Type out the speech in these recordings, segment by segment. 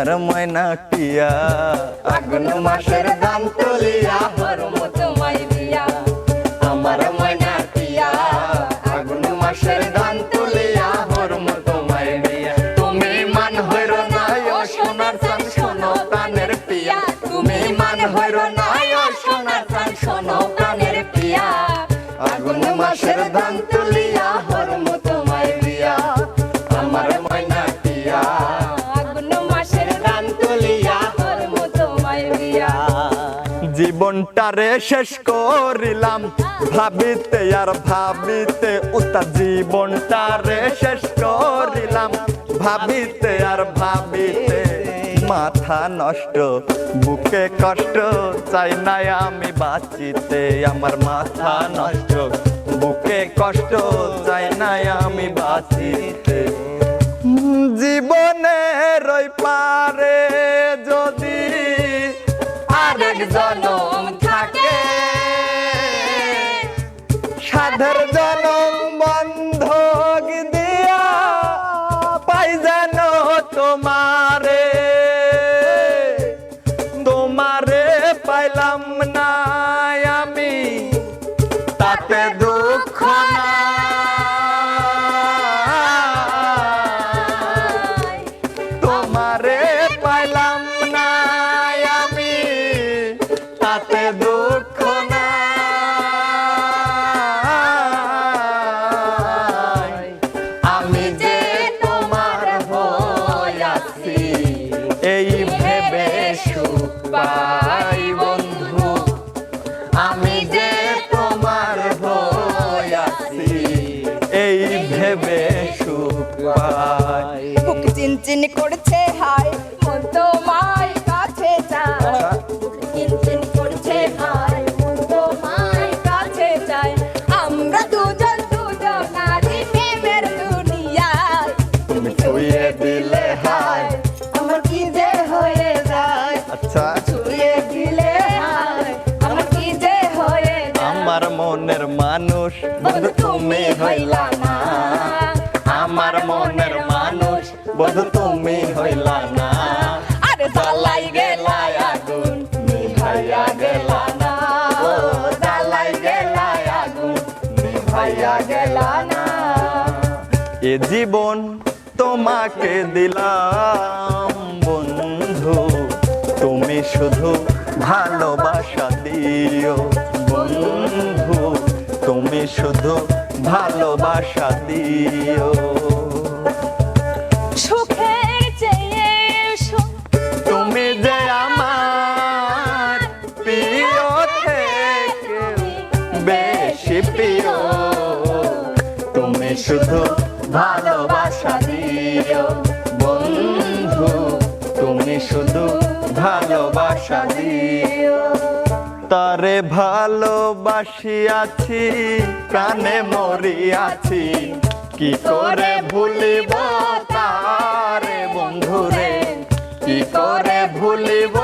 আমার ময়না টিয়া আগুন মাসের দান তুলিয়া করম তোমায় বিয়া আমার ময়না টিয়া আগুন মাসের দান তুলিয়া হরম তোমায় বিয়া তুমি মান হইর না ও সোনার চান শোনো প্রাণের পিয়া। তুমি মান হইর না ও সোনার চান শোনো জীবনটারে শেষ করিলাম। ভাবিতে আর ভাবিতে উতা জীবনটারে শেষ করিলাম। ভাবিতে আর ভাবিতে মাথা নষ্ট, বুকে কষ্ট, চাই নাই আমি বাঁচিতে। আমার মাথা নষ্ট, বুকে কষ্ট, চাই নাই আমি বাঁচিতে। জীবনে রই পারে পাইলাম না চিনচিন করছে হায় মন তোমায় কাছে চায় নিভাইয়া গেলা এ জীবন তোমাকে দিলাম, বন্ধু। তুমি শুধু ভালোবাসা দিও, বন্ধু। তুমি শুধু ভালোবাসা দিও। শুধু ভালোবাসা দিও। বন্ধু, তুমি শুধু ভালোবাসা দিও। তারে ভালোবাসিয়াছি প্রাণে মরিয়াছি কি করে ভুলিব তারে বন্ধুরে? কি করে ভুলিব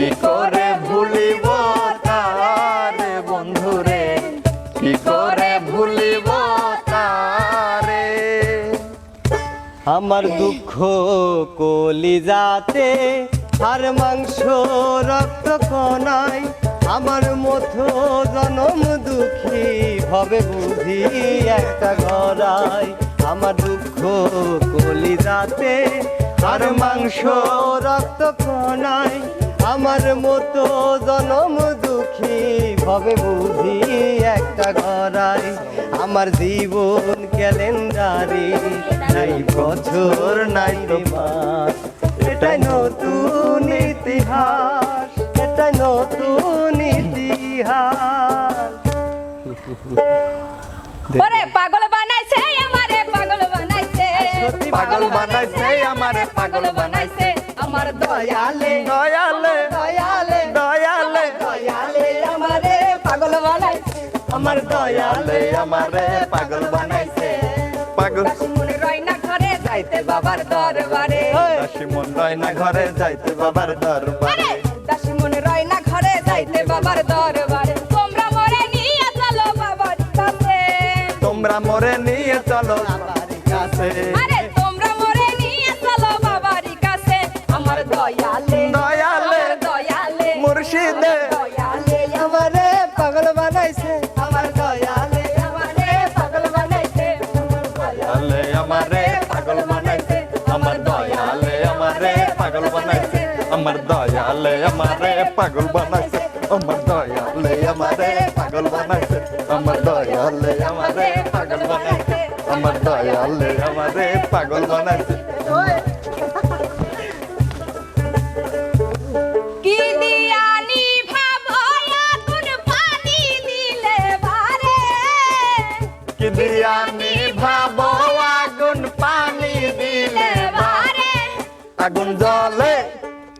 কি করে ভুলিব তারে বন্ধুরে? কি করে ভুলিব তারে? আমার দুঃখ কলিজাতে, আর মাংস রক্ত কনাই আমার মতো জনম দুঃখী হবে বুঝি একটা গড়াই আমার দুঃখ কলিজাতে, আর মাংস রক্ত কনাই আমার মতো জনম দুঃখী হবে বুঝি একটা গড়াই আমার জীবন ক্যালেন্ডারে নাই বছর নাই তো মাস এটাই নতুন ইতিহাস এটাই নতুন ইতিহাস। ওরে পাগল বানাইছে আমারে পাগল বানাইছে। পাগল বানাইছে আমারে পাগল বানাইছে। দয়ালে দয়ালে দয়ালে দয়ালে। দয়ালে আমারে পাগল বানাইছে। আমার দয়ালে আমারে পাগল বানাইছে। পাগল। মনে রয় না ঘরে যাইতে বাবার দরবারে। দাসী মন রয় না ঘরে যাইতে বাবার দরবারে। দাসী মনে রয় না ঘরে যাইতে বাবার দরবারে। তোমরা মরে নিয়ে চলো বাবার কাছে। তোমরা মোরে নিয়ে চলো বাবার কাছে। দয়ালে আমারে পাগল বানাইছে। আমার দয়ালে আমারে পাগল বানাইছে। আমার দয়ালে আমারে পাগল বানাইছে। আমার দয়ালে আমারে পাগল বানাইছে। আমার দয়ালে আমারে পাগল বানাইছে। আমার দয়ালে আমারে পাগল বানাইছে।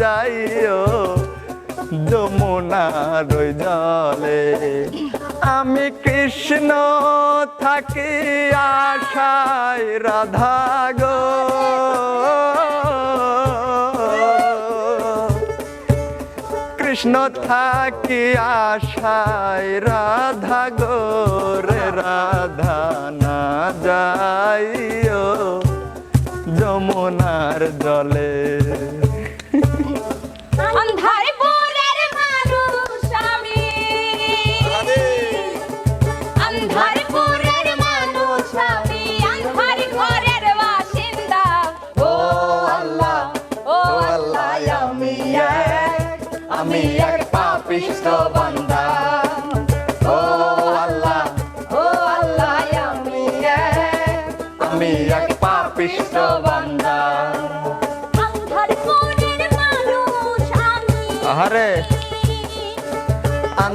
যাইও যমুনার জলে। আমি কৃষ্ণ থাকি আশায় রাধা গো। কৃষ্ণ থাকি আশায় রাধা গো রে, রাধা না যাইও। যমুনার জলে।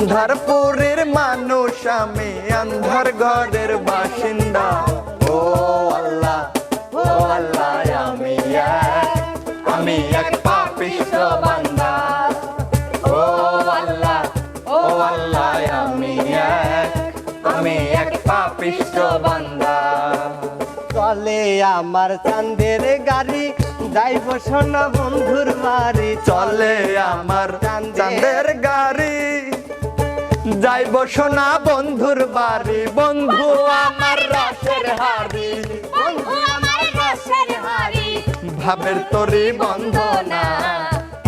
আন্ধারপুরের মানুষ, আমি আন্ধার ঘরের বাসিন্দা। ও আল্লাহ ও আল্লাহ, আমি এক আমি এক পাপিষ্ট বান্দা। ও আল্লাহ ও আল্লাহ, আমি এক আমি এক পাপিষ্ট বান্দা। চলে আমার চান্দের গাড়ি, যাইব সোনা বন্ধুর বাড়ি। চলে আমার চাঁদের গাড়ি। যাইব সোনা বন্ধুর বাড়ি। বন্ধু আমার রসের হাড়ি। বন্ধু আমার রসের হাড়ি। ভাবের তরি বন্ধ না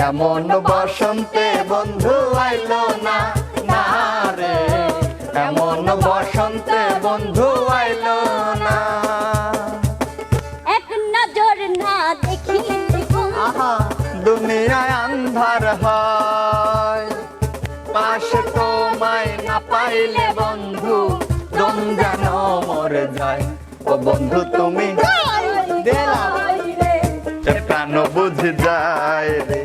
এমন বসন্তে বন্ধু আইলো না। যায়। ও বন্ধু তুমি প্রাণ বুঝে যায় রে।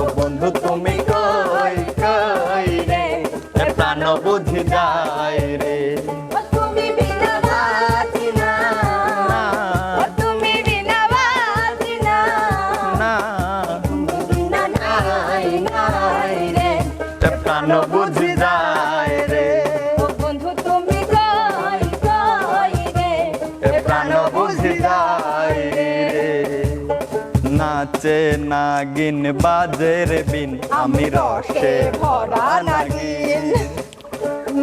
ও বন্ধু তুমি কই কই রে? প্রাণ বুঝে যায় রে। তুমি নাচে নাগিন বাজের বিন। আমি রসে ভরা নাগিন।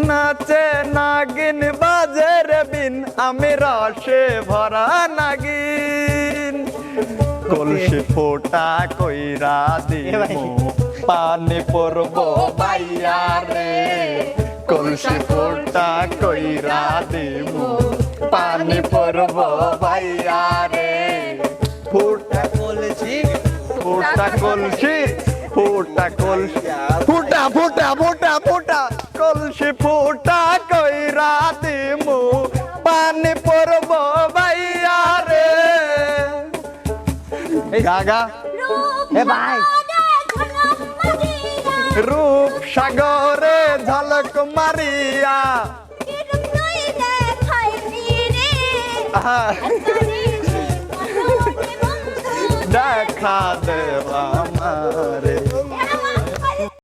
নাচে নাগিন বাজের বিন। আমি রসে ভরা নাগিন। কলসি ফোটা কইরা দিমু পানি পড়ব বাইয়া রে। কলসি ফোটা কইরা দিমু পানি পড়ব বাইয়া ফুটা কলসি ফুটা কলসি ফুটা ফুটা ফুটা ফুটা কলসি ফুটা কইরা দিমু। পানি পড়ব ভাইয়া রে। গাগা এ ভাই। রূপ সাগরে ঝলক মারিয়া। আহা, দেখা দে আমার।